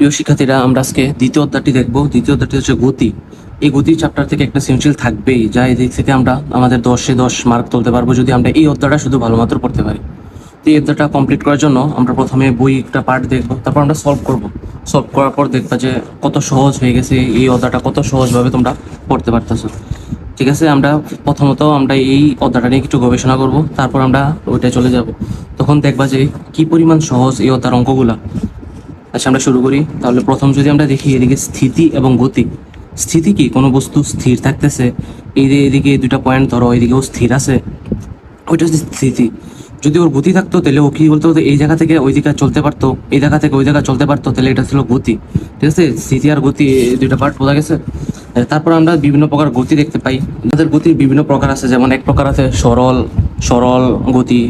প্রিয় শিক্ষার্থীরা, আমরা আজকে দ্বিতীয় অধ্যায়টি দেখব। দ্বিতীয় অধ্যায়টি হচ্ছে গতি। এই গতি চ্যাপ্টার থেকে একটা সৃজনশীল থাকবেই, যা এই দিক থেকে আমরা আমাদের দশে দশ মার্ক তুলতে পারব যদি আমরা এই অধ্যায়টা শুধু ভালো মতো পড়তে পারি। তো এই অধ্যায়টা কমপ্লিট করার জন্য আমরা প্রথমে বই একটা পার্ট দেখব, তারপর আমরা সলভ করব। সলভ করার পর দেখবা যে কত সহজ হয়ে গেছে এই অধ্যায়টা, কত সহজভাবে তোমরা পড়তে পারতেছো। ঠিক আছে, আমরা প্রথমত আমরা এই অধ্যায়টা নিয়ে একটু গবেষণা করব, তারপর আমরা ওইটায় চলে যাব। তখন দেখবা যে কি পরিমাণ সহজ এই অধ্যায়ের অঙ্কগুলা। আচ্ছা আমরা শুরু করি। তাহলে প্রথম যদি আমরা দেখি এদিকে স্থিতি এবং গতি। স্থিতি কি? কোনো বস্তু স্থির থাকতেছে, এই যে এদিকে দুটা পয়েন্ট ধরো, এদিকেও স্থির আছে, ওইটা হচ্ছে স্থিতি। যদি ওর গতি থাকতো, তাহলে ও কি বলতো এই জায়গা থেকে ওই দিকে চলতে পারতো, এই জায়গা থেকে ওই জায়গা চলতে পারতো, তাহলে এটা ছিল গতি। ঠিক আছে? স্থিতি আর গতি দুইটা পার্ট বোঝা গেছে। তারপর আমরা বিভিন্ন প্রকার গতি দেখতে পাই। আমাদের গতির বিভিন্ন প্রকার আছে, যেমন এক প্রকার আছে সরল সরল গতি,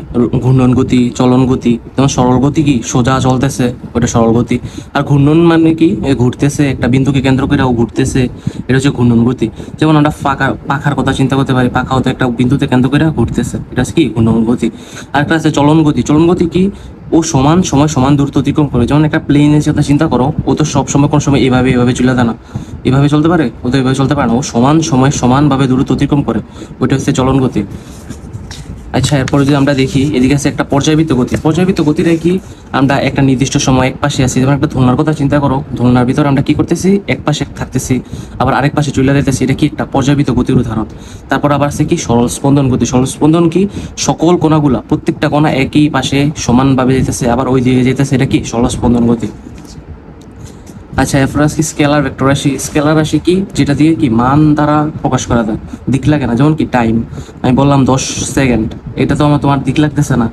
ঘূর্ণন গতি, চলন গতি। যেমন সরল গতি কি? সোজা চলতেছে ওটা সরল গতি। আর ঘূর্ণন মানে কি? ঘুরতেছে, একটা বিন্দুকে কেন্দ্র করে ও ঘুরতেছে। এটা হচ্ছে ঘূর্ণন গতি। যেমন আমরা পাখা পাখার কথা চিন্তা করতে পারি, পাখা হতে একটা বিন্দুতে কেন্দ্র করে ঘুরতেছে। এটা হচ্ছে কি? ঘূর্ণন গতি। আর একটা আছে চলন গতি। চলন গতি কি? ও সমান সময় সমান দূরত্ব অতিক্রম করে। যেমন একটা প্লেনের সাথে চিন্তা করো, ও তো সব সময় কোন সময় এভাবে এভাবে চলে যায় না। এভাবে চলতে পারে? ও তো এভাবে চলতে পারে না। ও সমান সময় সমানভাবে দূরত্ব অতিক্রম করে। ওইটা হচ্ছে চলন গতি। আচ্ছা এরপরে যদি আমরা দেখি, এদিকে আছে একটা পর্যায়বৃত্ত গতি। পর্যায়বৃত্ত গতিটা কি আমরা একটা নির্দিষ্ট সময় এক পাশে আছি? যেমন একটা ধুলনার কথা চিন্তা করো, ধুলনার ভিতরে আমরা কি করতেছি? এক পাশে থাকতেছি, আবার আরেক পাশে চলে যেতেছি এটা কি একটা পর্যায়বৃত্ত গতির উদাহরণ? তারপর আবার আছে কি সরল স্পন্দন গতি। সরল স্পন্দন কি? সকল কোণাগুলা, প্রত্যেকটা কোণা একই পাশে সমানভাবে যেতেছে আবার ওই দিকে যেতেছে এটা কি? সরল স্পন্দন গতি। আচ্ছা এরপর আছে স্কেলার ভেক্টর রাশি স্কেলার রাশি কি? যেটা দিয়ে কি মান দ্বারা প্রকাশ করা যায়। দিক লাগে না, যেমন কি টাইম আমি বললাম দশ সেকেন্ড এটা তো আমার, তোমার দিক লাগতেছে না।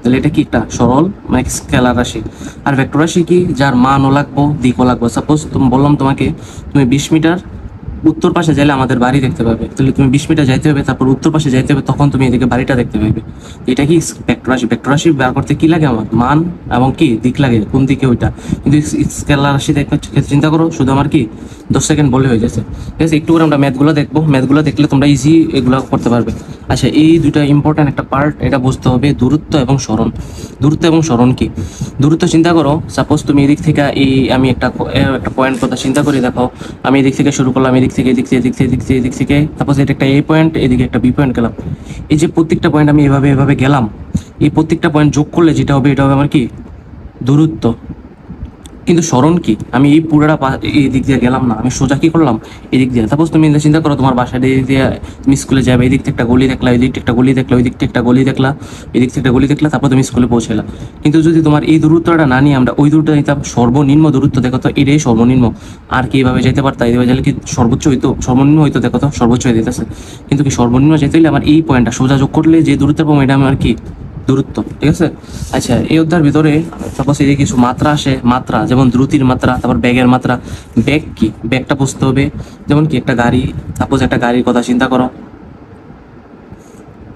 তাহলে এটা কি একটা সরল মানে স্কেলার রাশি? আর ভেক্টর রাশি কি? যার মানও লাগবো, দিকও লাগবো। সাপোজ তুমি বললাম তোমাকে, তুমি বিশ মিটার উত্তর পাশে যাইলে আমাদের বাড়ি দেখতে পাবে। তাহলে তুমি বিশ মিটার যাইতে হবে, তারপর উত্তর পাশে যাইতে হবে, তখন তুমি এদিকে বাড়িটা দেখতে পাবে এটা কি ভেক্টর রাশি ভেক্টর রাশি বের করতে কি লাগে আমার? মান এবং কি দিক লাগে? কোন দিকে ওইটা? কিন্তু স্কেলার রাশি দেখতে চিন্তা করো, শুধু আমার কি দশ সেকেন্ড বলে হয়ে যাচ্ছে ঠিক আছে? একটু করে আমরা ম্যাথগুলো দেখব। ম্যাথগুলো দেখলে তোমরা ইজি এগুলো করতে পারবে। আচ্ছা এই দুইটা ইম্পর্টেন্ট একটা পার্ট এটা বুঝতে হবে দূরত্ব এবং স্মরণ। দূরত্ব এবং স্মরণ কি? দূরত্ব চিন্তা করো সাপোজ তুমি এদিক থেকে এই, আমি একটা একটা পয়েন্ট কথা চিন্তা করে, দেখো, আমি এদিক থেকে শুরু করলাম, এদিক থেকে এদিক থেকে এদিক থেকে এদিক থেকে এদিক থেকে সাপোজ এটা একটা এ পয়েন্ট এদিকে একটা বি পয়েন্ট গেলাম। এই যে প্রত্যেকটা পয়েন্ট আমি এভাবে এভাবে গেলাম, এই প্রত্যেকটা পয়েন্ট যোগ করলে যেটা হবে, এটা হবে আমার কি? দূরত্ব। কিন্তু স্মরণ কি? আমি এই পুরোটা এই দিক দিয়ে গেলাম না। আমি সোজা কি করলাম? এই দিক দিয়ে। সাপোজ তুমি চিন্তা করো, তোমার বাসায় এই দিয়ে তুমি স্কুলে যাবে, এই দিক থেকে একটা গলি দেখলা, এই দিক থেকে একটা গলি দেখলা, ওই দিক থেকে একটা গলি দেখলা, এই দিক থেকে একটা গলি দেখলা, তারপর তুমি স্কুলে পৌঁছালা কিন্তু যদি তোমার এই দূরত্বটা না নিয়ে আমরা ওই দূরটা নিতাম, সর্বনিম্ন দূরত্ব দেখো তো, এটাই সর্বনিম্ন। আর কি এভাবে যেতে পারতা? এইভাবে গেলে কি সর্বোচ্চ হইতো? সর্বনিম্ন হইতো দেখো তো, সর্বোচ্চ হয়ে যেতেছে কিন্তু কি সর্বনিম্ন যেতে হলে আমার এই পয়েন্টটা সোজা যোগ করলে যে দূরত্ব পাবো এটা আমার কি? দূরত্ব, ঠিক আছে? আচ্ছা এই অধ্যায়ের ভিতরে সাপোজ এই কিছু মাত্রা আসে, মাত্রা, যেমন দ্রুতির মাত্রা, তারপর ব্যাগের মাত্রা। ব্যাগ কি? ব্যাগটা বুঝতে হবে। যেমন কি, একটা গাড়ি সাপোজ একটা গাড়ির কথা চিন্তা করো।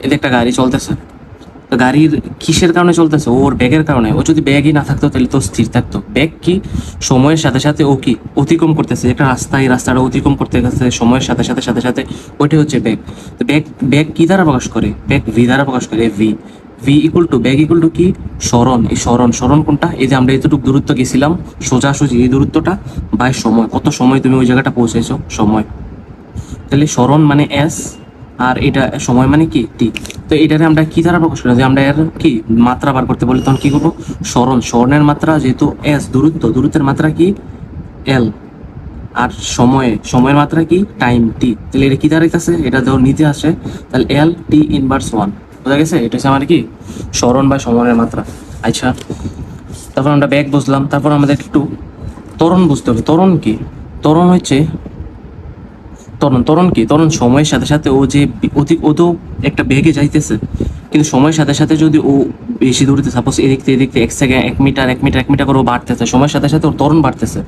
এতে একটা গাড়ি চলতেছে। গাড়ির কিসের কারণে চলতেছে? ওর ব্যাগের কারণে। ও যদি ব্যাগই না থাকতো, তাহলে তো স্থির থাকতো। ব্যাগ কি? সময়ের সাথে সাথে ও কি অতিক্রম করতেছে? একটা রাস্তা এই রাস্তাটা অতিক্রম করতে গেছে সময়ের সাথে সাথে সাথে সাথে, ওইটাই হচ্ছে ব্যাগ। তো ব্যাগ ব্যাগ কি দ্বারা প্রকাশ করে? ব্যাগ ভি দ্বারা প্রকাশ করে, ভি। ভি ইকুয়াল টু ব্যাগ ইকুয়াল টু কি? স্মরণ। এই স্মরণ স্মরণ কোনটা? এই যে আমরা এতটুকু দূরত্ব গেছিলাম, সোজাসুজি এই দূরত্বটা বাই সময়। কত সময় তুমি ওই জায়গাটা পৌঁছেছো? সময়। তাহলে স্মরণ মানে এস আর এটা সময় মানে কি? টি তো এটারে আমরা কি দ্বারা প্রকাশ করি যে আমরা এর কি? মাত্রা বার করতে বলি, তখন কি করব? স্মরণ। স্মরণের মাত্রা যেহেতু এস দূরত্ব। দূরত্বের মাত্রা কি? এল আর সময়ে, সময়ের মাত্রা কি? টাইম টি তাহলে এটা কি দাঁড়াইতেছে এটা ধর নিচে আসে। তাহলে এল টি ইনভার্স ওয়ান বোঝা গেছে? এটা হচ্ছে আমার কি? স্মরণ বা সমরের মাত্রা। আচ্ছা তারপর আমরা ব্যাগ বুঝলাম, তারপর আমাদের একটু তরণ বুঝতে হবে। তরণ কি? তরণ হচ্ছে তরণ তরণ কি? তরণ সময়ের সাথে সাথে ও যে অতি, ও তো একটা বেগে যাইতেছে। কিন্তু সময়ের সাথে সাথে যদি ও বেশি দূরতে সাপোজ এদিক থেকে এদিক থেকে এক সেকেন্ড এক মিটার এক মিটার এক মিটার করে ও বাড়তেছে, সময়ের সাথে সাথে ওর ত্বরণ বাড়তেছে।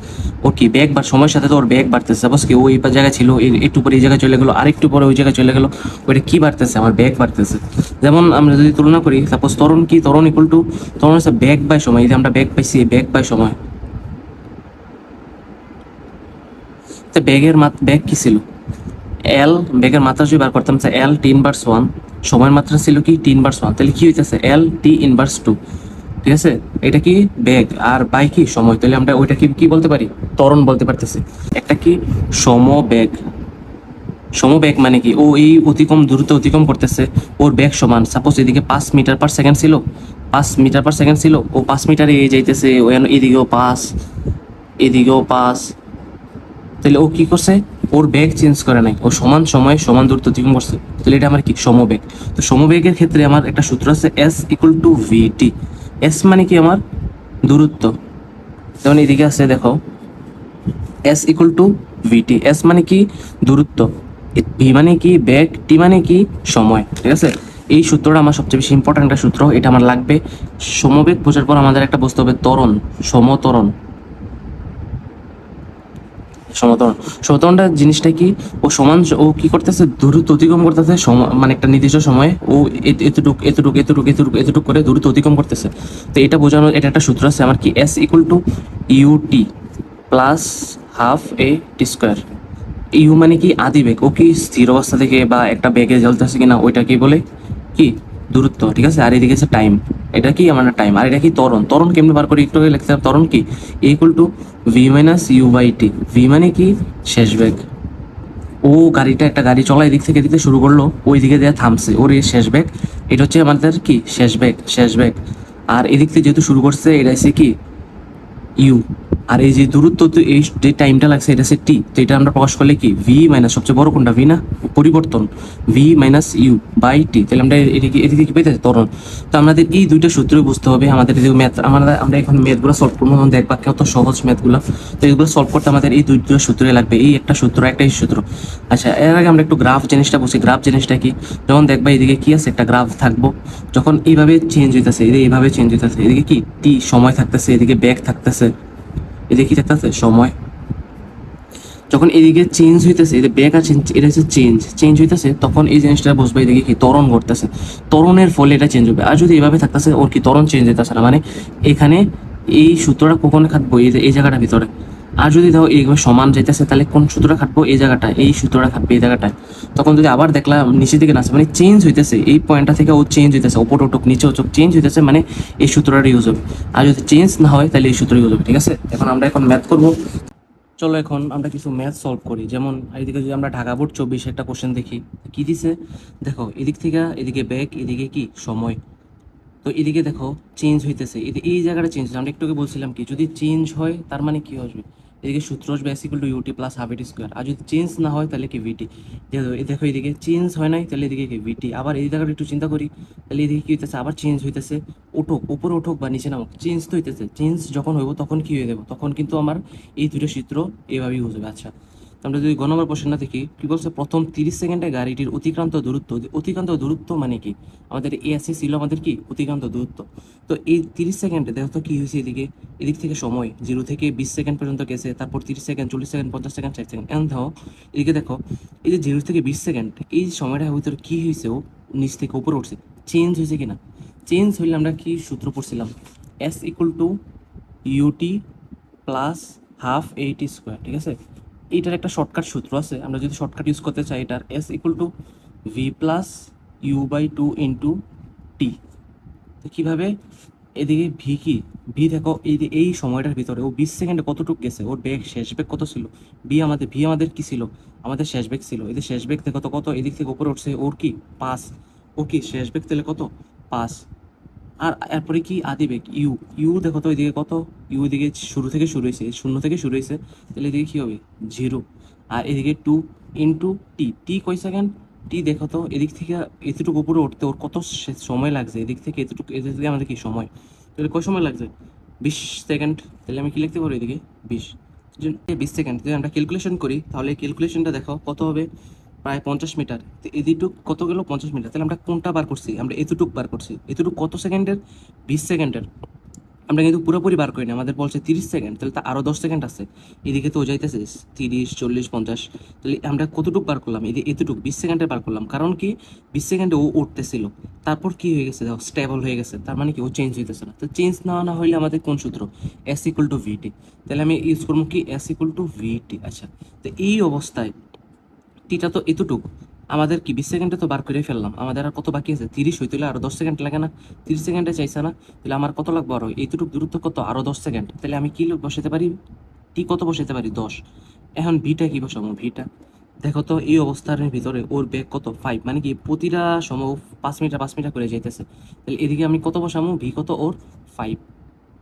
ওর কি ব্যাগ বা সময়ের সাথে তো ওর ব্যাগ বাড়তেছে। সাপোজ কি ও এই জায়গায় ছিল একটু পরে এই জায়গায় চলে গেলো, আরেকটু পরে ওই জায়গায় চলে গেলো, ওইটা কি বাড়তেছে? আমার ব্যাগ বাড়তেছে। যেমন আমরা যদি তুলনা করি সাপোজ ত্বরণ কি? ত্বরণ ইকুয়াল টু ত্বরণ হচ্ছে ব্যাগ বাই সময়। এই যে আমরা ব্যাগ পাইছি ব্যাগ বাই সময়। তো ব্যাগের মাত ব্যাগ কী ছিল? এল বেগের মাত্রা যদি বার করতাম এল টি ইনভার্স ওয়ান সময়ের মাত্রা ছিল কি? টি ইনভার্স ওয়ান তাহলে কি হইতেছে? এল টি ইনভার্স টু ঠিক আছে? এটা কি? বেগ। আর বাই কি? সময়। তাহলে আমরা ওইটা কি বলতে পারি? ত্বরণ বলতে পারতেছি। একটা কি? সমবেগ। সমবেগ মানে কি? ও এই অতিক্রম দ্রুত অতিক্রম করতেছে। ওর বেগ সমান। সাপোজ এদিকে পাঁচ মিটার পার সেকেন্ড ছিল। পাঁচ মিটার পার সেকেন্ড ছিল। ও পাঁচ মিটারে যাইতেছে। ও এদিকেও পাঁচ এদিকেও পাঁচ। তাহলে ও কি করছে? ওর বেগ চেঞ্জ করে নাই। ও সমান সময়ে সমান দূরত্ব অতিক্রম করছে। তাহলে এটা আমার কি? সমবেগ তো সমবেগের ক্ষেত্রে আমার একটা সূত্র আছে S equal to V T S মানে কি আমার? দূরত্ব। যেমন এদিকে আছে, দেখো। S equal to V T S মানে কি? দূরত্ব। ভি মানে কি? ব্যাগ টি মানে কি? সময়। ঠিক আছে? এই সূত্রটা আমার সবচেয়ে বেশি ইম্পর্টেন্ট একটা সূত্র। এটা আমার লাগবে। সমবেগ বোঝার পর আমাদের একটা বুঝতে হবে ত্বরণ। সমতরণ। সমতরণ সমতরণটা জিনিসটা কি? ও সমান ও কি করতেছে? দূরত্ব অতিক্রম করতেছে। মানে একটা নির্দিষ্ট সময়ে ও এত- এতটুক এতটুক এতটুক এতটুক এতটুক করে দূরত্ব অতিক্রম করতেছে। তো এটা বোঝানোর এটা একটা সূত্র আছে আমার কি? S equal to U T plus half A T square U মানে কি? আদি বেগ। ও কি স্থির অবস্থা থেকে বা একটা বেগে জ্বলতেছে কিনা ওইটা কি বলে কি? দূরত্ব, ঠিক আছে? আর এদিকে আছে টাইম এটা কি আমার টাইম আর এটা কি তরণ তরণ কেমনি বার করি? একটু লিখতে হবে তরণ কি? Equal to V minus U by T V মানে কি? শেষ বেগ। ও, গাড়িটা একটা গাড়ি চলা এদিক থেকে এদিকে শুরু করল ওই দিকে দেওয়া থামছে, ওর এই শেষ ব্যাগ এটা হচ্ছে আমাদের কি? শেষ ব্যাগ শেষ ব্যাগ আর এদিক থেকে যেহেতু শুরু করছে, এটা হচ্ছে কি? ইউ। আর এই যে দূরত্ব তো এই যে টাইমটা লাগছে, এটা হচ্ছে টি তো এটা আমরা প্রকাশ করলে কি? ভি মাইনাস সবচেয়ে বড় কোনটা? ভি না? পরিবর্তন। V minus U by T তাহলে আমরা এদিকে এদিকে কি পেতে ত্বরণ। তো আমাদের এই দুইটা সূত্রই বুঝতে হবে। আমাদের যে ম্যাথ আমরা আমরা এখন ম্যাথগুলো সলভ করব। তখন দেখবা কত সহজ ম্যাথগুলো তো এগুলো সলভ করতে আমাদের এই দুই দুটো সূত্রই লাগবে। এই একটা সূত্র, একটাই সূত্র। আচ্ছা এর আগে আমরা একটু গ্রাফ জিনিসটা বুঝি। গ্রাফ জিনিসটা কি? যখন দেখবা এদিকে কি আছে? একটা গ্রাফ থাকব। যখন এইভাবে চেঞ্জ হইতেছে, এদিকে এইভাবে চেঞ্জ হইতেছে, এদিকে কি? টি সময় থাকতেছে, এদিকে ব্যাগ থাকতেছে। এদিকে কি থাকতেছে সময়। যখন এদিকে চেঞ্জ হইতেছে এদিকে ব্যাগ আর চেঞ্জ এটা হচ্ছে চেঞ্জ চেঞ্জ হইতেছে, তখন এই জিনিসটা বুঝবে এদিকে কি তরণ ঘটতেছে। তরণের ফলে এটা চেঞ্জ হবে। আর যদি এভাবে থাকতেছে, ওর কি তরণ চেঞ্জ হইতেছে না? মানে এখানে এই সূত্রটা কখন খাটবো? এই যে- এই জায়গাটার ভিতরে। আর যদি ধরো এইভাবে সমান যেতেছে তাহলে কোন সূত্রটা খাটবো? এই জায়গাটা, এই সূত্রটা খাটবে এই জায়গাটায়। তখন যদি আবার দেখলাম নিচে দিকে নাচে মানে চেঞ্জ হইতেছে, এই পয়েন্টটা থেকে ও চেঞ্জ হইতেছে ওপর ওটুক নিচে ওটুক চেঞ্জ হইতেছে মানে এই সূত্রটা ইউজ হবে। আর যদি চেঞ্জ না হয়, তাহলে এই সূত্র ইউজ হবে, ঠিক আছে? এখন আমরা এখন ম্যাথ করব। চলো এখন আমরা কিছু ম্যাথ সলভ করি। যেমন এদিকে যদি আমরা ঢাকা বোর্ড চব্বিশ একটা কোশ্চেন দেখি, কি দিছে? দেখো, এদিক থেকে, এদিকে ব্যাক এদিকে কি? সময়। তো এদিকে দেখো চেঞ্জ হইতেছে। এই জায়গাটা চেঞ্জ আমরা একটু আগে বলছিলাম কি, যদি চেঞ্জ হয়, তার মানে কি আসবে? এদিকে সূত্র আসবে S equal to U T plus half A T square আর যদি চেঞ্জ না হয়, তাহলে কি ভিটি দেখো এদিকে চেঞ্জ হয় নাই, তাহলে এদিকে কি ভিটি আবার জায়গাটা একটু চিন্তা করি, তাহলে এদিকে কী হইতেছে? আবার চেঞ্জ হইতেছে। উঠুক, উপরে উঠুক বা নিচে নামুক চেঞ্জ তো হইতেছে। চেঞ্জ যখন হইব, তখন কি হয়ে দেবো তখন কিন্তু আমার এই দুটো সূত্র এভাবেই যাবে। আচ্ছা আমরা যদি গ নম্বর প্রশ্নটা দেখি, কি বলছে? প্রথম তিরিশ সেকেন্ডে গাড়িটির অতিক্রান্ত দূরত্ব অতিক্রান্ত দূরত্ব মানে কি? আমাদের এ আসে ছিল আমাদের কি? অতিক্রান্ত দূরত্ব। তো এই তিরিশ সেকেন্ডে, দেখো তো কি হয়েছে এদিকে? এদিক থেকে সময়, জিরো থেকে বিশ সেকেন্ড পর্যন্ত গেছে, তারপর তিরিশ সেকেন্ড, চল্লিশ সেকেন্ড, পঞ্চাশ সেকেন্ড, ষাট সেকেন্ড। এখন দেখো, এদিকে দেখো, এই যে জিরো থেকে বিশ সেকেন্ড, এই সময়টার ভিতরে কি হয়েছে? ও নিচ থেকে উপরে উঠছে। চেঞ্জ হয়েছে কিনা? চেঞ্জ হইলে আমরা কি সূত্র পড়ছিলাম? S equal to U T plus half A T square ঠিক আছে? এইটার একটা শর্টকাট সূত্র আছে। আমরা যদি শর্টকাট ইউজ করতে চাই, এটার S equal to V plus U by two into T তো কীভাবে? এদিকে ভি কি? ভি দেখো, এই এই সময়টার ভিতরে ও বিশ সেকেন্ডে কতটুকু গেছে? ওর বেগ শেষ বেগ কত ছিল? বি আমাদের ভি আমাদের কি ছিল? আমাদের শেষ বেগ ছিল। এদের শেষ বেগ দেখো তো কত? এদিক থেকে উপরে উঠছে। ওর কি? পাঁচ। ও কি? শেষ বেগ তাহলে কত? পাঁচ। আর এরপরে কি আদি বেগ ইউ। ইউ দেখো তো এদিকে কত? ইউ এদিকে শুরু থেকে শুরু হয়েছে। শূন্য থেকে শুরু হয়েছে। তাহলে এদিকে কি হবে? জিরো। আর এদিকে টু ইন্টু টি টি কয় সেকেন্ড? টি দেখো তো, এদিক থেকে এতটুকু উপরে উঠতে ওর কত সময় লাগছে? এদিক থেকে এতটুকু এদিক থেকে আমাদের কি সময়? তাহলে কয় সময় লাগছে? বিশ সেকেন্ড। তাহলে আমি কি লিখতে পারি এদিকে? বিশ। বিশ সেকেন্ড। যদি আমরা ক্যালকুলেশন করি, তাহলে ক্যালকুলেশনটা দেখো কত হবে? প্রায় পঞ্চাশ মিটার। তো এদিটুক কত গেল? পঞ্চাশ মিটার। তাহলে আমরা কোনটা বার করছি? আমরা এতটুক বার করছি। এতটুক কত সেকেন্ডের? বিশ সেকেন্ডের। আমরা কিন্তু পুরোপুরি বার করিনি। আমাদের বলছে তিরিশ সেকেন্ড। তাহলে তো আরও দশ সেকেন্ড আছে। এদিকে তো ও যাইতেছে তিরিশ, চল্লিশ, পঞ্চাশ। তাহলে আমরা কতটুক বার করলাম? এদিকে এতটুক, বিশ সেকেন্ডে বার করলাম। কারণ কি? বিশ সেকেন্ডে ও উঠতেছিল। তারপর কি হয়ে গেছে? দেখো স্টেবল হয়ে গেছে। তার মানে কি? ও চেঞ্জ হইতেছে না। তো চেঞ্জ না না হইলে আমাদের কোন সূত্র? এস ইকুয়াল টু ভিটি তাহলে আমি ইউজ করব কি? এস ইকুয়াল টু ভিটি আচ্ছা। তো এই অবস্থায় টিটা তো এতটুক। আমাদের কি, বিশ সেকেন্ডে তো বার করে ফেললাম। আমাদের আর কত বাকি আছে? তিরিশ হইতে হলে আরও দশ সেকেন্ড লাগে না। তিরিশ সেকেন্ডে চাইছে না, তাহলে আমার কত লাগবে আরও? এইটুকু দূরত্ব কত? আরও দশ সেকেন্ড। তাহলে আমি কি বসাতে পারি? টি কত বসাতে পারি? দশ। এখন ভিটা কি বসাবো? ভিটা। দেখো তো, এই অবস্থার ভিতরে ওর বেগ কত? ফাইভ মানে কি, প্রতিটা সময় ও পাঁচ মিটার পাঁচ মিটার করে যাইতেছে। তাহলে এদিকে আমি কত বসাবো? ভি কত? ওর ফাইভ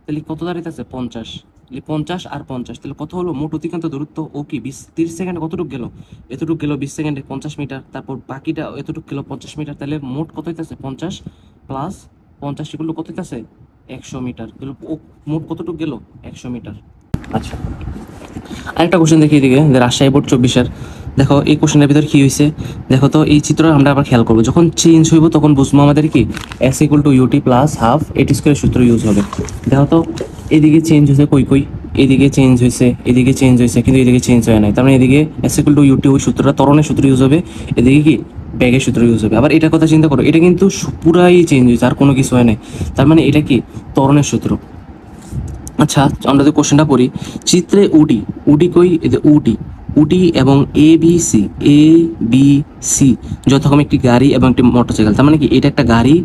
তাহলে কত দাঁড়িয়ে দাঁড়াইতেছে পঞ্চাশ। তাহলে পঞ্চাশ আর পঞ্চাশ তাহলে কত হলো? মোট অতিক্রান্ত দূরত্ব ও কি? বিশ তিরিশ সেকেন্ডে কতটুকু গেল? এতটুকু গেল বিশ সেকেন্ডে পঞ্চাশ মিটার তারপর বাকিটা এতটুকু গেল পঞ্চাশ মিটার তাহলে মোট কত হইতেছে? পঞ্চাশ প্লাস পঞ্চাশ এগুলো কত হইতেছে? একশো মিটার। তাহলে ও মোট কতটুকু গেল? একশো মিটার। আচ্ছা। আরেকটা কোশ্চেন দেখি এদিকে রাজশাহী বোর্ড চব্বিশের। দেখো, এই কোশ্চেনের ভিতর কি হয়েছে দেখো তো, এই চিত্র আমরা আবার খেয়াল করব। যখন চেঞ্জ হইব, তখন বুঝব আমাদের কি S equal to U T plus half A T square সূত্র ইউজ হবে। দেখো তো, এদিকে চেঞ্জ হয়েছে কই কই? এদিকে চেঞ্জ হয়েছে এদিকে চেঞ্জ হয়েছে কিন্তু এদিকে চেঞ্জ হয় নাই। তার মানে এদিকে এস ইকুয়াল টু ইউটি ওই সূত্রটা তরণের সূত্র ইউজ হবে, এদিকে কি ব্যাগের সূত্র ইউজ হবে। আবার এটা কথা চিন্তা করো, এটা কিন্তু পুরাই চেঞ্জ হয়েছে আর কোনো কিছু হয় নাই। তার মানে এটা কি তরণের সূত্র? আচ্ছা আমরা যদি কোশ্চেনটা পড়ি, চিত্রে উডি উডি কই? উডি উডি এবং A B C A B C যথাক্রমে একটি গাড়ি এবং একটি মোটরসাইকেল। তার মানে কি এটা একটা গাড়ি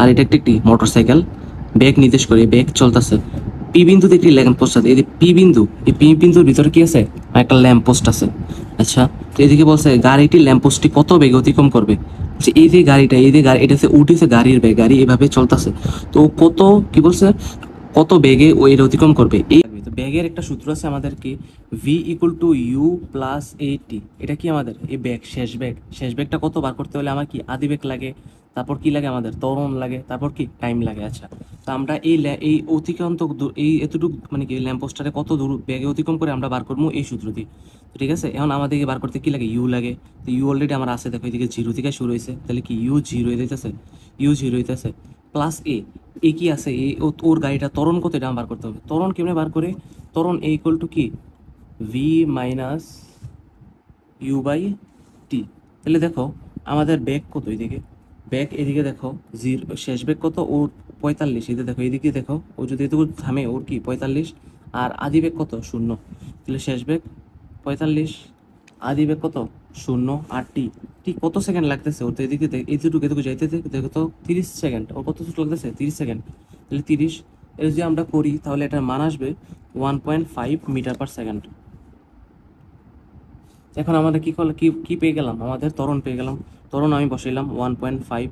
আর এটা একটি একটি মোটরসাইকেল। ব্যাগ নির্দেশ করে ব্যাগ চলতেছে। পি বিন্দুতে একটি ল্যাম্প পোস্ট আছে। এই যে পি বিন্দু, এই পি বিন্দুর ভিতরে কি আছে? একটা ল্যাম্প পোস্ট আছে। আচ্ছা তো এদিকে বলছে গাড়িটি ল্যাম্প পোস্টটি কত বেগ অতিক্রম করবে? যে এই যে গাড়িটা, এই যে গাড়ি, এটা হচ্ছে উঠেছে গাড়ির ব্যাগ গাড়ি এভাবে চলতেছে। তো কত, কি বলছে? কত বেগে এটা অতিক্রম করবে? এই তো ব্যাগের একটা সূত্র আছে আমাদের কি V equal to U plus A T এটা কি আমাদের? এই ব্যাগ, শেষ ব্যাগ। শেষ ব্যাগটা কত বার করতে হলে আমার কি আদি ব্যাগ লাগে? তারপর কি লাগে আমাদের? ত্বরণ লাগে। তারপর কি? টাইম লাগে। আচ্ছা। তো আমরা এই এই অতিক্রান্ত এই এতটুকু মানে কি ল্যাম্প পোস্টারে কত দূর ব্যাগে অতিক্রম করে আমরা বার করব? এই সূত্র দিয়ে। ঠিক আছে? এখন আমাদেরকে বার করতে কি লাগে? ইউ লাগে। তো ইউ অলরেডি আমার আছে। দেখো, এদিকে জিরো থেকে শুরু হয়েছে। তাহলে কি ইউ জিরো হইতেছে ইউ জিরো হইতেছে। প্লাস এ এ কি আছে? এ ওর গাড়িটা ত্বরণ কত এটা বার করতে হবে। তরণ কেমনে বার করে? তরণ এ ইকুয়াল টু কি? V minus U by T তাহলে দেখো, আমাদের ব্যাগ কত এদিকে? ব্যাগ এদিকে দেখো জির শেষ ব্যাগ কত? ওর পঁয়তাল্লিশ। এদিকে দেখো এদিকে দেখো, ও যদি এটুকু থামে, ওর কি? পঁয়তাল্লিশ। আর আদি ব্যাগ কত? শূন্য। তাহলে শেষ ব্যাগ পঁয়তাল্লিশ। আদি ব্যাগ কত? শূন্য আর টি টি কত সেকেন্ড লাগতেছে? ওর তো এদিকে এতটুকু এতটুকু যাইতে দেখো তো, তিরিশ সেকেন্ড। ওর কত লাগতেছে? তিরিশ সেকেন্ড। তাহলে তিরিশ। এর যদি আমরা করি, তাহলে এটার মান আসবে one point five metre per second. এখন আমাদের কী করলে কি কি পেয়ে গেলাম? আমাদের ত্বরণ পেয়ে গেলাম। ত্বরণ আমি বসাইলাম one point five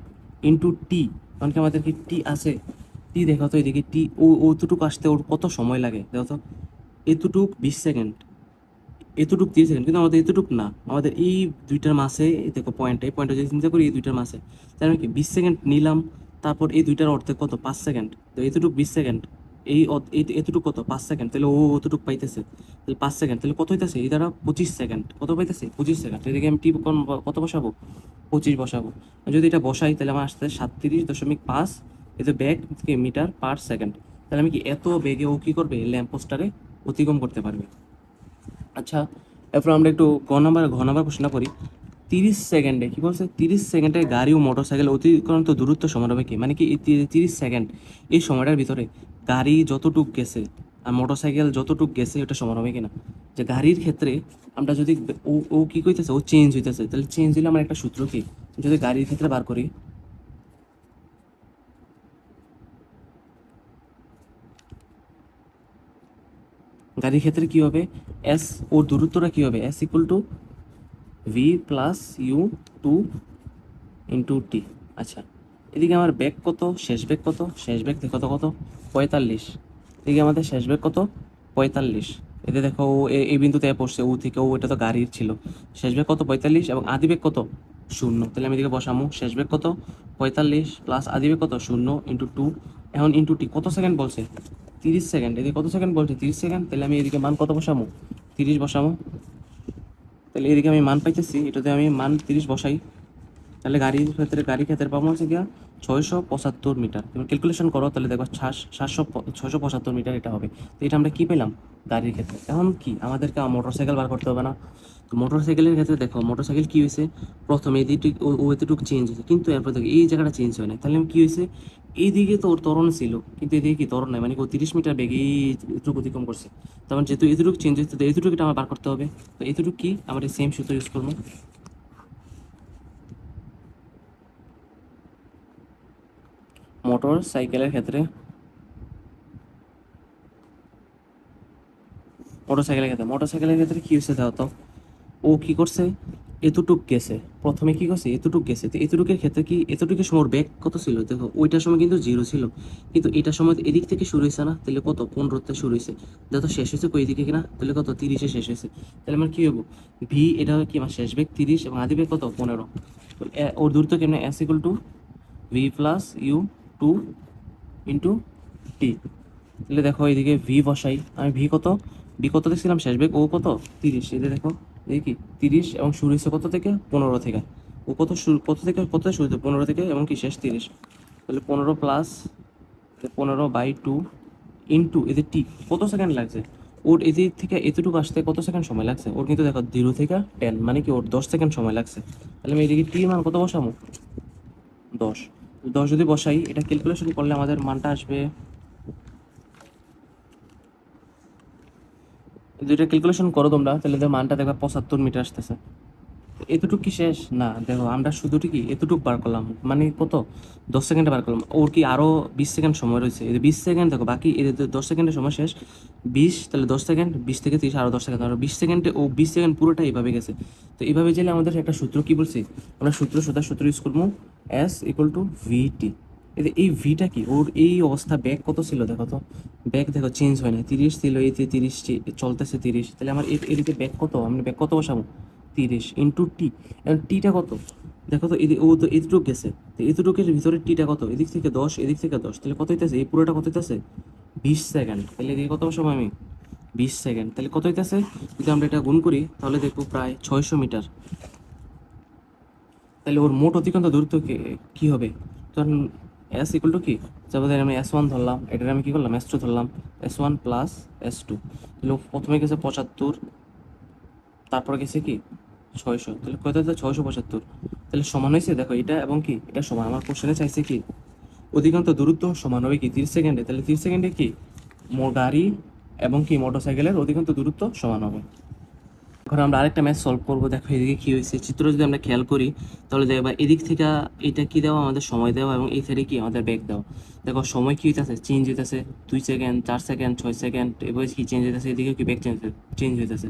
into T. কারণ কি আমাদের কি টি আছে? টি দেখো তো এদিকে, টি ও ওতটুকু আসতে ওর কত সময় লাগে? দেখো তো এতটুক বিশ সেকেন্ড। এতটুক সেকেন্ড কিন্তু আমাদের এতটুক না। আমাদের এই দুইটার মাসে দেখো পয়েন্ট এই পয়েন্টটা যদি চিন্তা করি, এই দুইটার মাসে, তার মানে কি, বিশ সেকেন্ড নিলাম, তারপর এই দুইটার অর্থে কত? পাঁচ সেকেন্ড। তো এতটুক বিশ সেকেন্ড। এই এতটুকু কত? পাঁচ সেকেন্ড। তাহলে ও অতটুক পাইতেছে। তাহলে পাঁচ সেকেন্ড। তাহলে কত হইতেছে? এই দ্বারা পঁচিশ সেকেন্ড। কত পাইতেছে? পঁচিশ সেকেন্ড। এদিকে আমি টি কত বসাবো? পঁচিশ বসাবো। যদি এটা বসাই, তাহলে আমার আসতে সাতত্রিশ দশমিক পাঁচ। এতে ব্যাগ মিটার পার সেকেন্ড। তাহলে আমি কি, এত বেগে ও কী করবে? ল্যাম্প পোস্টারে অতিক্রম করতে পারবে। আচ্ছা এরপর আমরা একটু গ নাম্বার, ঘ নাম্বার প্রশ্ন করি তিরিশ সেকেন্ডে, কী বলছে? তিরিশ সেকেন্ডে গাড়ি ও মোটর সাইকেল অতিক্রান্ত দূরত্ব সময় হবে কি? মানে কি এই তিরিশ সেকেন্ড, এই সময়টার ভিতরে গাড়ি যতটুক গেছে আর মোটর সাইকেল যতটুক গেছে ওটা সমান হবে কিনা? যে গাড়ির ক্ষেত্রে আমরা যদি ও ও কী কইতেছে? ও চেঞ্জ হইতেছে, তাহলে চেঞ্জ হইলে আমার একটা সূত্র কি? যদি গাড়ির ক্ষেত্রে বার করি গাড়ির ক্ষেত্রে কি হবে? এস ওর দূরত্বটা কি হবে? S equal to V plus U two into T আচ্ছা এদিকে আমার ব্যাগ কত? শেষ ব্যাগ কত? শেষ ব্যাগ কত কত? পঁয়তাল্লিশ। এদিকে আমাদের শেষ ব্যাগ কত? পঁয়তাল্লিশ। এতে দেখো ও এই বিন্দুতে পড়ছে, ও থেকে ও, এটা তো গাড়ির ছিল। শেষ ব্যাগ কত? পঁয়তাল্লিশ। এবং আদি ব্যাগ কত? শূন্য। তাহলে আমি এদিকে বসামো। শেষ ব্যাগ কত? পঁয়তাল্লিশ প্লাস আদি ব্যাগ কত? শূন্য ইন্টু টু এখন ইন্টু টি কত সেকেন্ড বলছে? তিরিশ সেকেন্ড, এদিকে কত সেকেন্ড বলছে? তিরিশ সেকেন্ড? তাহলে আমি এদিকে মান কত বসামো তিরিশ বসামো তাহলে এদিকে আমি মান পাইতেছি, এটাতে আমি মান তিরিশ বসাই। তাহলে গাড়ির ক্ষেত্রে গাড়ির ক্ষেত্রে পাবো হচ্ছে গিয়া ছয়শো পঁচাত্তর মিটার। তুমি ক্যালকুলেশন করো, তাহলে দেখো সাতশো ছয়শো পঁচাত্তর মিটার এটা হবে। তো এটা আমরা কী পেলাম? গাড়ির ক্ষেত্রে। এখন কি? আমাদেরকে মোটর সাইকেল বার করতে হবে না। তো মোটর সাইকেলের ক্ষেত্রে দেখো মোটর সাইকেল কি হয়েছে? প্রথমে এদিকে ও এতটুকু চেঞ্জ হয়েছে। কিন্তু এরপর দেখো, এই জায়গাটা চেঞ্জ হয় না তাহলে কী হয়েছে? এইদিকে তো ওর ত্বরণ ছিল, কিন্তু এদিকে কি তরণ নাই? মানে ও তিরিশ মিটার বেগে এতটুকু অতিক্রম করছে। তার মানে যেহেতু এতটুকু চেঞ্জ হচ্ছে তো এতটুকু এটা আমার বার করতে হবে। তো এতটুকু কি? আমরা সেম সূত্র ইউজ করব। মোটর সাইকেলের ক্ষেত্রে। মোটর সাইকেলের ক্ষেত্রে। মোটর সাইকেলের ক্ষেত্রে কি হয়েছে দাও তো, ও কি করছে? এতটুক গেছে। প্রথমে কি করছে? এতটুক গেছে। তো এতটুকের ক্ষেত্রে কি, এতটুকের সময় ব্যাগ কত ছিল? দেখো, ওইটার সময় কিন্তু জিরো ছিল। কিন্তু এটার সময় এদিক থেকে শুরু হয়েছে না? তাহলে কত? পনেরোতে শুরু হয়েছে। যত শেষ হয়েছে কই দিকে কিনা? তাহলে কত? তিরিশে শেষ হয়েছে। তাহলে আমার কি হব ভি এটা কি? আমার শেষ বেগ তিরিশ এবং আদি বেগ কত? পনেরো। ওর দূরত্ব কেমন? S equal to V plus U two into T. তাহলে দেখো এইদিকে ভি বসাই। আমি ভি কত? ভি কত দেখছিলাম? শেষ বেগ ও কত? তিরিশ। যে দেখো, এই কি? তিরিশ এবং শুরু হয়েছে কত থেকে? পনেরো থেকে। ও কত শুরু কত থেকে? কত শুরু হয়েছে? পনেরো থেকে এবং কি শেষ? তিরিশ। তাহলে পনেরো প্লাস পনেরো বাই টু ইন্টু এদের টি কত সেকেন্ড লাগছে? ওর এদিক থেকে এতটুকু আসতে কত সেকেন্ড সময় লাগছে? ওর কিন্তু দেখো জিরো থেকে টেন মানে কি ওর দশ সেকেন্ড সময় লাগছে। তাহলে আমি এদিকে টি মান কত বসাবো? দশ। দশ যদি বসাই, এটা ক্যালকুলেশন করলে আমাদের মানটা আসবে। দুইটা ক্যালকুলেশন করো তোমরা, তাহলে দেখো মানটা দেখবে পঁচাত্তর মিটার আসতেছে। এতটুক কি শেষ? না, দেখো, আমরা শুধুটি কি এতটুক বার করলাম। মানে কত? দশ সেকেন্ডে বার করলাম। ওর কি আরও বিশ সেকেন্ড সময় রয়েছে? এই বিশ সেকেন্ড, দেখো, বাকি এদের দশ সেকেন্ডের সময় শেষ, বিশ, তাহলে দশ সেকেন্ড, বিশ থেকে তিরিশ, আরও দশ সেকেন্ড। আরও বিশ সেকেন্ডে, ও বিশ সেকেন্ড পুরোটা এইভাবে গেছে। তো এইভাবে গেলে আমাদের একটা সূত্র কি বলছি? আমরা সূত্র, সোজা সূত্র ইউজ করব। এস ইকুয়াল টু ভিটি এতে এই ভিটা কি? ওর এই অবস্থা ব্যাগ কত ছিল দেখো তো? ব্যাগ দেখো চেঞ্জ হয় না তিরিশ ছিল যে তিরিশ চলতেছে তিরিশ। তাহলে আমার এদিকে ব্যাগ কত? আমি ব্যাগ কত বসাবো? তিরিশ ইন্টু টি টিটা কত? দেখো তো ও তো এতটুক গেছে। তো এতটুকের ভিতরে টিটা কত? এদিক থেকে দশ, এদিক থেকে দশ। তাহলে কত হইতেছে? এই পুরোটা কত হইতেছে? বিশ সেকেন্ড তাহলে এদিকে কত বসাবো আমি? বিশ সেকেন্ড তাহলে কত হইতেছে? যদি আমরা এটা গুণ করি, তাহলে দেখব প্রায় ছয়শো মিটার। তাহলে ওর মোট অতিক্রান্ত দূরত্ব কি- হবে? তখন এস ইকুয়াল টু কি? ধরেন আমি এস ওয়ান ধরলাম, এটার আমি কি করলাম? এস টু ধরলাম। S one plus S two তাহলে প্রথমে গেছে পঁচাত্তর, তারপর গেছে কি? ছয়শো। তাহলে কত হচ্ছে ছয়শো পঁচাত্তর। তাহলে সমান হয়েছে? দেখো এটা এবং কি? এটা সমান। আমার কোশ্চেনে চাইছে কি? অধিকান্ত দূরত্ব সমান হবে কি? তিরিশ সেকেন্ডে। তাহলে তিরিশ সেকেন্ডে কি? মো গাড়ি এবং কি? মোটরসাইকেলের অধিকান্ত দূরত্ব সমান হবে। এখন আমরা আরেকটা ম্যাচ সলভ করব। দেখো এদিকে কি হয়েছে? চিত্র যদি আমরা খেয়াল করি, তাহলে দেখবা এদিক থেকে এটা কি দেওয়া? আমাদের সময় দেওয়া এবং এই সাইডে কি? আমাদের ব্যাগ দেওয়া। দেখো সময় কি হইতেছে? চেঞ্জ হইতেছে। দুই সেকেন্ড চার সেকেন্ড ছয় সেকেন্ড এবার কি চেঞ্জ হইতেছে? এদিকে কি ব্যাগ চেঞ্জ চেঞ্জ হইতেছে?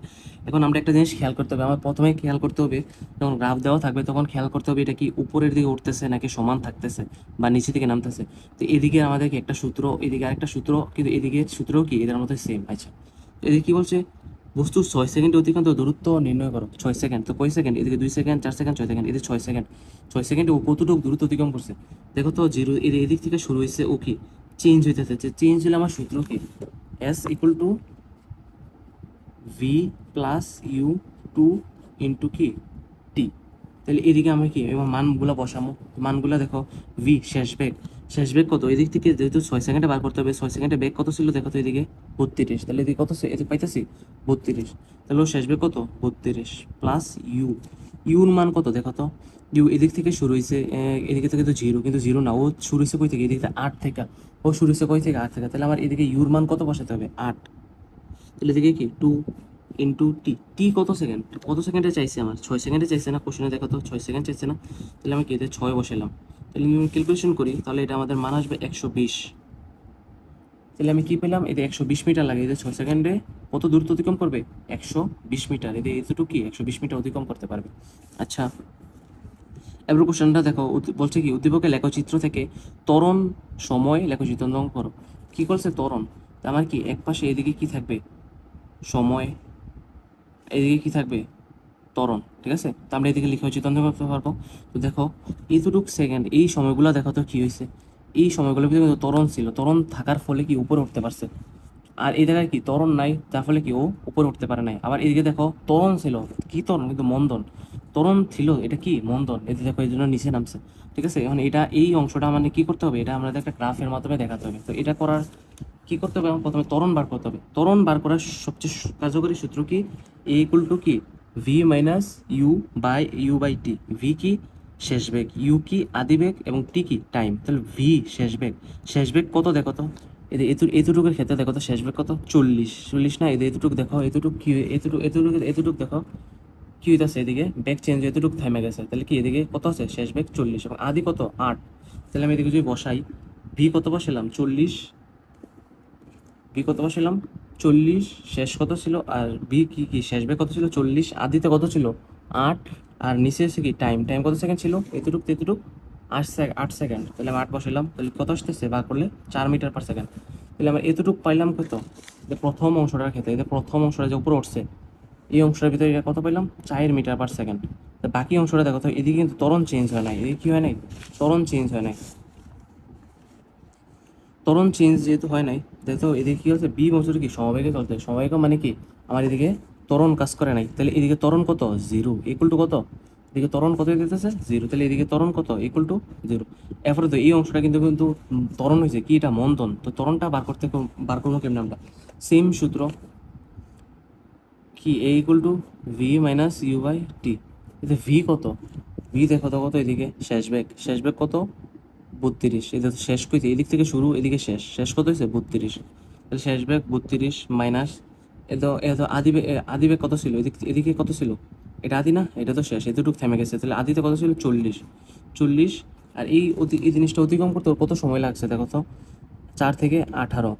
এখন আমরা একটা জিনিস খেয়াল করতে হবে। আমার প্রথমে খেয়াল করতে হবে, যখন গ্রাফ দেওয়া থাকবে, তখন খেয়াল করতে হবে এটা কি উপরের দিকে উঠতেছে নাকি সমান থাকতেছে বা নিচে দিকে নামতেছে। তো এদিকে আমাদের কি একটা সূত্র, এদিকে আরেকটা সূত্র, কিন্তু এদিকে সূত্র কি? এদের মধ্যে সেম আচ্ছা। এদিকে কি বলছে? বস্তু ছয় সেকেন্ড অতিক্রান্ত দূরত্ব নির্ণয় করো। ছয় সেকেন্ড তো কয় সেকেন্ড এদিকে দুই সেকেন্ড চার সেকেন্ড ছয় সেকেন্ড এদিকে ছয় সেকেন্ড ছয় সেকেন্ডে ও কতটুকু দূরত্ব অতিক্রম করছে? দেখো তো, জিরো এর এদিক থেকে শুরু হয়েছে ও কি? চেঞ্জ হইতেছে চেঞ্জ হলে আমার সূত্র কি? S equal to V plus U two into কি টি তাহলে এদিকে আমি কি? এবার মানগুলো বসামো। মানগুলো দেখো ভি শেষ বেগ শেষ বেগ কত? এদিক থেকে যেহেতু ছয় সেকেন্ডে বার করতে হবে, ছয় সেকেন্ডে বেগ কত ছিল দেখো তো এদিকে? বত্রিশ। তাহলে এদিকে কত এদিকে পাইতেছি? বত্রিশ। তাহলে ওর শেষ বেগ কত? বত্রিশ প্লাস ইউ ইউর মান কত দেখো তো? ইউ এদিক থেকে শুরু হয়েছে এদিকে থেকে তো জিরো কিন্তু জিরো না, ও শুরু হয়েছে কই থেকে? এদিকে থেকে আট থেকে। ও শুরু হয়েছে কই থেকে? আট থেকে। তাহলে আমার এদিকে ইউর মান কত বসাতে হবে? আট। তাহলে এদিকে কি? টু ইন্টু টি টি কত সেকেন্ড কত সেকেন্ডে চাইছে আমার? ছয় সেকেন্ডে চাইছে না? কোশ্চেনে দেখো তো, ছয় সেকেন্ড চাইছে না? তাহলে আমি কি ছয় বসালাম তাহলে ক্যালকুলেশন করি, তাহলে এটা আমাদের মান আসবে একশো বিশ। তাহলে আমি কী পেলাম? এতে একশো বিশ মিটার লাগে এতে ছয় সেকেন্ডে কত দূরত্ব অতিক্রম করবে? একশো বিশ মিটার। এতে এতটুকু কি একশো বিশ মিটার অতিক্রম করতে পারবে। আচ্ছা এবার কোশ্চেনটা দেখো বলছে কি, উদ্দীপকের লেখচিত্র থেকে তরণ সময় লেখচিত্র অঙ্কন করো। কি করছে তরণ আমার কি এক পাশে এদিকে কি থাকবে? সময়। এদিকে কি থাকবে? ত্বরণ, ঠিক আছে? তো আমরা এদিকে লিখে চিত্রান্তর করতে পারব তো দেখো এইটুক সেকেন্ড এই সময়গুলো দেখো তো কী হয়েছে? এই সময়গুলোর ভিতরে কিন্তু ত্বরণ ছিল। ত্বরণ থাকার ফলে কি উপরে উঠতে পারছে? আর এই জায়গায় কি? ত্বরণ নাই যার ফলে কি ও উপরে উঠতে পারে নাই। আবার এদিকে দেখো, ত্বরণ ছিল। কি ত্বরণ? কিন্তু মন্দন। ত্বরণ ছিল, এটা কি? মন্দন। এতে দেখো, এই জন্য নিচে নামছে, ঠিক আছে? এখন এটা, এই অংশটা মানে কি করতে হবে? এটা আমাদের একটা গ্রাফের মাধ্যমে দেখাতে হবে। তো এটা করার কি করতে হবে? প্রথমে ত্বরণ বার করতে হবে। ত্বরণ বার করার সবচেয়ে কার্যকরী সূত্র কি? এ ইকুয়াল টু কি? V minus U by U by T V কি শেষ বেগ ইউ কি আদি বেগ এবং টি কি টাইম তাহলে ভি শেষ বেগ শেষ বেগ কত দেখো তো? এদের এতু এতটুকুর ক্ষেত্রে দেখো তো শেষ বেগ কত? চল্লিশ। চল্লিশ না এদের এতটুকু দেখো, এতটুকু কি এতটুকু এতটুকু এতটুকু দেখো। কি হইতাছে এদিকে ব্যাগ চেঞ্জ এতটুকু থেমে গেছে। তাহলে কি এদিকে কত আছে? শেষ ব্যাগ চল্লিশ। এবং আদি কত? আট। তাহলে আমি এদিকে যদি বসাই ভি কত বসালাম? চল্লিশ। ভি কত বসালাম? চল্লিশ শেষ কত ছিল? আর বি কি কি শেষ বেগ কত ছিল? চল্লিশ। আদিতে কত ছিল? আট। আর নিচে এসে কি? টাইম টাইম কত সেকেন্ড ছিল? এতটুক, তেতটুক। আট সেকেন্ড আট সেকেন্ড তাহলে আমি আট বসালাম তাহলে কত আসতেছে? বার করলে চার মিটার পার সেকেন্ড তাহলে আমরা এতটুক পাইলাম কত? প্রথম অংশটার ক্ষেত্রে যে প্রথম অংশটা যে উপরে উঠছে, এই অংশটার ভিতরে এটা কত পাইলাম? চার মিটার পার সেকেন্ড বাকি অংশটা দেখো, তো এদিকে কিন্তু তরণ চেঞ্জ হয় নাই। এদিকে কি হয় নাই? ত্বরণ চেঞ্জ হয় নাই। ত্বরণ চেঞ্জ যেহেতু হয় নাই দেখো এদিকে কি হচ্ছে বি বছর কি? সমবেগে চলতে সমবেগ মানে কি? আমার এদিকে ত্বরণ কাজ করে নাই। তাহলে এদিকে ত্বরণ কত? জিরো ইকুয়াল টু কত? এদিকে ত্বরণ কত দিতেছে? জিরো তাহলে এদিকে ত্বরণ কত? ইকুয়াল টু জিরো এরপরে তো এই অংশটা কিন্তু কিন্তু উম, ত্বরণ হয়েছে। কি এটা? মন্দন। তো ত্বরণটা বার করতে বার করব কেমন আমরা? সেম সূত্র কি? A equal to V minus U by T এতে ভি কত? ভি দেখো কত এদিকে? শেষ ব্যাগ শেষ ব্যাগ কত? বত্রিশ। এটা তো শেষ কইতে, এদিক থেকে শুরু, এদিকে শেষ। শেষ কত হয়েছে বত্রিশ। তাহলে শেষ বেগ বত্রিশ মাইনাস, এ তো এ তো আদি আদি বেগ কত ছিল? এদিক, এদিকে কত ছিল? এটা আদি না? এটা তো শেষ, এতটুকু থেমে গেছে। তাহলে আদিতে কত ছিল? চল্লিশ। চল্লিশ, আর এই অতি, এই জিনিসটা অতিক্রম করতে কত সময় লাগছে দেখো তো? চার থেকে আঠারো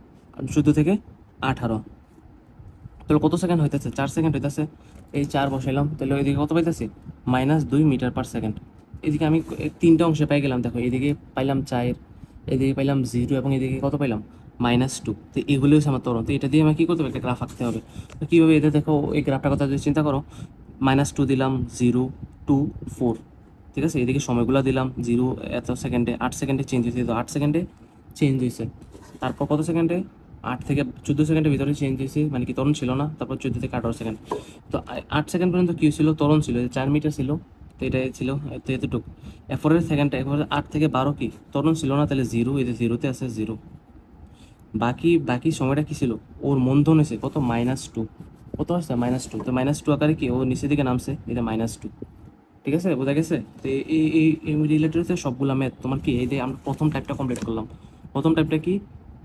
চোদ্দ থেকে আঠারো। তাহলে কত সেকেন্ড হইতেছে? চার সেকেন্ড হইতেছে। এই চার বসাইলাম, তাহলে ওইদিকে কত পাইতেছি? মাইনাস দুই মিটার পার সেকেন্ড। এদিকে আমি তিনটা অংশে পাই গেলাম, দেখো, এদিকে পাইলাম চার এদিকে পাইলাম জিরো এবং এদিকে কত পাইলাম? মাইনাস টু তো এগুলো হচ্ছে আমার তরণ তো এটা দিয়ে আমার কী করতে হবে? একটা গ্রাফ আঁকতে হবে। তো কীভাবে এতে দেখো, এই গ্রাফটার কথা যদি চিন্তা করো মাইনাস টু দিলাম জিরো টু ফোর ঠিক আছে? এদিকে সময়গুলো দিলাম জিরো এত সেকেন্ডে আট সেকেন্ডে চেঞ্জ হয়েছে। তো আট সেকেন্ডে চেঞ্জ হয়েছে। তারপর কত সেকেন্ডে আট থেকে চোদ্দ সেকেন্ডের ভিতরে চেঞ্জ হয়েছে। মানে কি তরণ ছিল না, তারপর চোদ্দ থেকে আঠারো সেকেন্ড তো আট সেকেন্ড পর্যন্ত কী ছিল? তরণ ছিল। চার মিটার ছিল। তো এটা ছিল তো এতটুকু। এরপরের সেকেন্ডটা এরপরে আট থেকে বারো কি? তরণ ছিল না, তাহলে জিরো যে জিরোতে আছে জিরো বাকি বাকি সময়টা কি ছিল? ওর মন্ধন হয়েছে, কত? মাইনাস টু কত আসছে? মাইনাস টু তো মাইনাস টু আকারে কি? ও নিচের দিকে নামছে, এটা মাইনাস টু ঠিক আছে? বোঝা গেছে? তো এই এই এই রিলেটেড হচ্ছে সবগুলো ম্যাথ তোমার কি? এই যে আমরা প্রথম টাইপটা কমপ্লিট করলাম। প্রথম টাইপটা কি?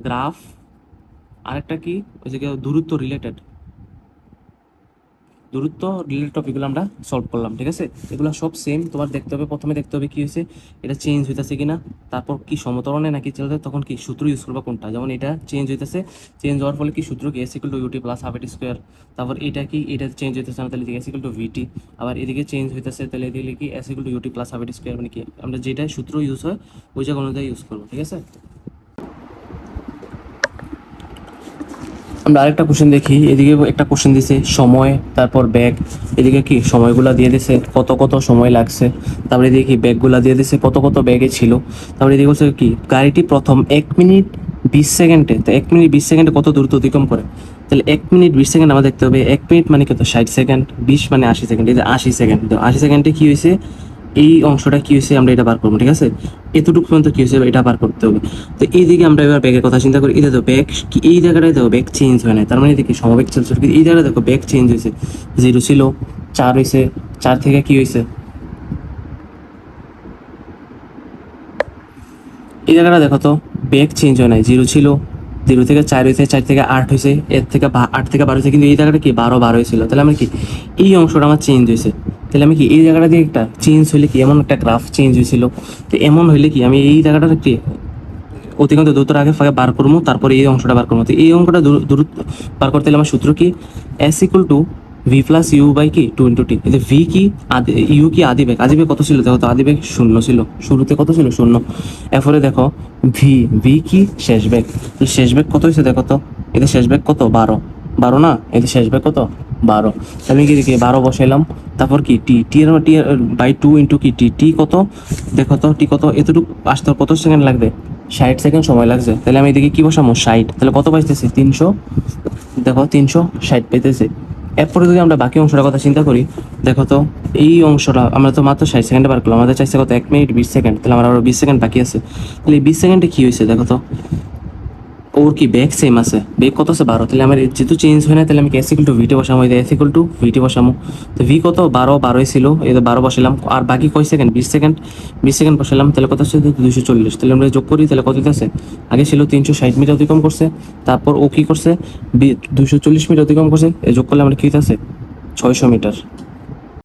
গ্রাফ আরেকটা কি? ওই যে দূরত্ব রিলেটেড দূরত্ব রিলেটেড টপিকগুলো আমরা সলভ করলাম, ঠিক আছে? এগুলো সব সেম তোমার দেখতে হবে, প্রথমে দেখতে হবে কি হয়েছে, এটা চেঞ্জ হইতেছে কিনা, তারপর কি সমতরণে নাকি চলতে তখন কি সূত্র ইউজ করবা কোনটা? যেমন এটা চেঞ্জ হইতেছে চেঞ্জ হওয়ার ফলে কি সূত্র কি S equal to U T plus half A T square তারপর এটা কি, এটা চেঞ্জ হইতেছে না তাহলে এস ইকুয়াল টু ভিটি আবার এদিকে চেঞ্জ হইতেছে, তাহলে এদিকে কি S equal to U T plus half A T square মানে কি, আমরা যেটা সূত্র ইউজ হয়, ওই জায়গা অনুযায়ী ইউজ করব, ঠিক আছে? আমরা আরেকটা কোশ্চেন দেখি। এদিকে একটা কোশ্চেন দিছে, সময়, তারপর ব্যাগ এদিকে কি, সময়গুলা দিয়ে দিছে, কত কত সময় লাগছে। তারপরে এদিকে কি ব্যাগগুলা দিয়ে দিছে, কত কত ব্যাগে ছিল। তারপরে এদিকে বলছে কি, গাড়িটি প্রথম এক মিনিট বিশ সেকেন্ডে, তো এক মিনিট বিশ সেকেন্ডে কত দ্রুত অতিক্রম করে? তাহলে এক মিনিট বিশ সেকেন্ড আমাদের দেখতে হবে, এক মিনিট মানে কত, ষাট সেকেন্ড, বিশ মানে আশি সেকেন্ড, এই যে আশি সেকেন্ড, তো আশি সেকেন্ডে কি হয়েছে? এই অংশটা কি হয়েছে আমরা এটা বার করব, ঠিক আছে? এতটুকু পর্যন্ত কি হয়েছে এটা বার করতে হবে। তো এইদিকে আমরা এবার ব্যাগের কথা চিন্তা করি এটা তো ব্যাগ কি, এই জায়গাটায় দেখো ব্যাগ চেঞ্জ হয় না তার মানে দেখি সমবেগ চলছে। এই জায়গাটা দেখো ব্যাগ চেঞ্জ হয়েছে। জিরো ছিল, চার হয়েছে, চার থেকে কি হয়েছে? এই জায়গাটা দেখো তো ব্যাগ চেঞ্জ হয় নাই। জিরো ছিল জিরো থেকে চার হয়েছে, চার থেকে আট হয়েছে, এর থেকে আট থেকে বারো হয়েছে, কিন্তু এই জায়গাটা কি বারো বারো হয়েছিল? তাহলে আমার কি এই অংশটা আমার চেঞ্জ হয়েছে? তাহলে আমি কি এই জায়গাটা দিয়ে একটা চেঞ্জ হইলে কি এমন একটা গ্রাফ চেঞ্জ হয়েছিল? তো এমন হইলে কি আমি এই জায়গাটা কি অতিক্রান্ত দূরত্ব আগে ফাঁকে বার করব, তারপরে এই অংশটা বার করব। তো এই অংশটা দূর- বার করতে হলে আমার সূত্র কি? S equal to V plus U by কি? টু ইন্টু টি এতে ভি কি? আদি ইউ কি? আদি বেগ আদি বেগ কত ছিল? দেখো তো, আদি বেগ শূন্য ছিল। শুরুতে কত ছিল? শূন্য। এরপরে দেখো ভি ভি কি? শেষ তো শেষ বেগ কত হয়েছে দেখো তো? এতে শেষ বেগ কত? বারো। বারো না? এতে শেষ বেগ কত? বারো। আমি কি দেখি? বারো বসাইলাম। তারপর কি? টি টি এর টি বাই টু ইন্টু কি? টি টি কত? দেখো তো টি কত? এতটুকু আসতে কত সেকেন্ড লাগবে? ষাট সেকেন্ড সময় লাগছে। তাহলে আমি এদিকে কি বসাবো? ষাট। তাহলে কত পাইতেছি? তিনশো। দেখো, তিনশো ষাট পেতেছে এরপরে যদি আমরা বাকি অংশটার কথা চিন্তা করি, দেখো তো, এই অংশটা আমরা তো মাত্র ষাট সেকেন্ডে বার করলাম, আমাদের চাইছে কত? এক মিনিট বিশ সেকেন্ড তাহলে আমার আরও বিশ সেকেন্ড বাকি আছে। তাহলে এই বিশ সেকেন্ডে কী হয়েছে, দেখো তো? ওর কি ব্যাগ সেম আছে? ব্যাগ কত আছে? বারো। তাহলে আমার যেহেতু চেঞ্জ হয় না, তাহলে আমি এস টু ভিটি বসাবো এই এস ইকুয়াল টু ভিটি বসামো। তো ভি কত? বারো, বারোই ছিল। এই তো বারো বসালাম। আর বাকি কয় সেকেন্ড বিশ সেকেন্ড বিশ সেকেন্ড বসালাম। তাহলে কত আছে? দুশো চল্লিশ। তাহলে আমরা যোগ করি, তাহলে কত আছে? আগে ছিল তিনশো ষাট মিটার অতিক্রম করছে। তারপর ও কী করছে? দুশো চল্লিশ মিটার অতিক্রম করছে। যোগ করলে আমরা কি আছে ছয়শো মিটার।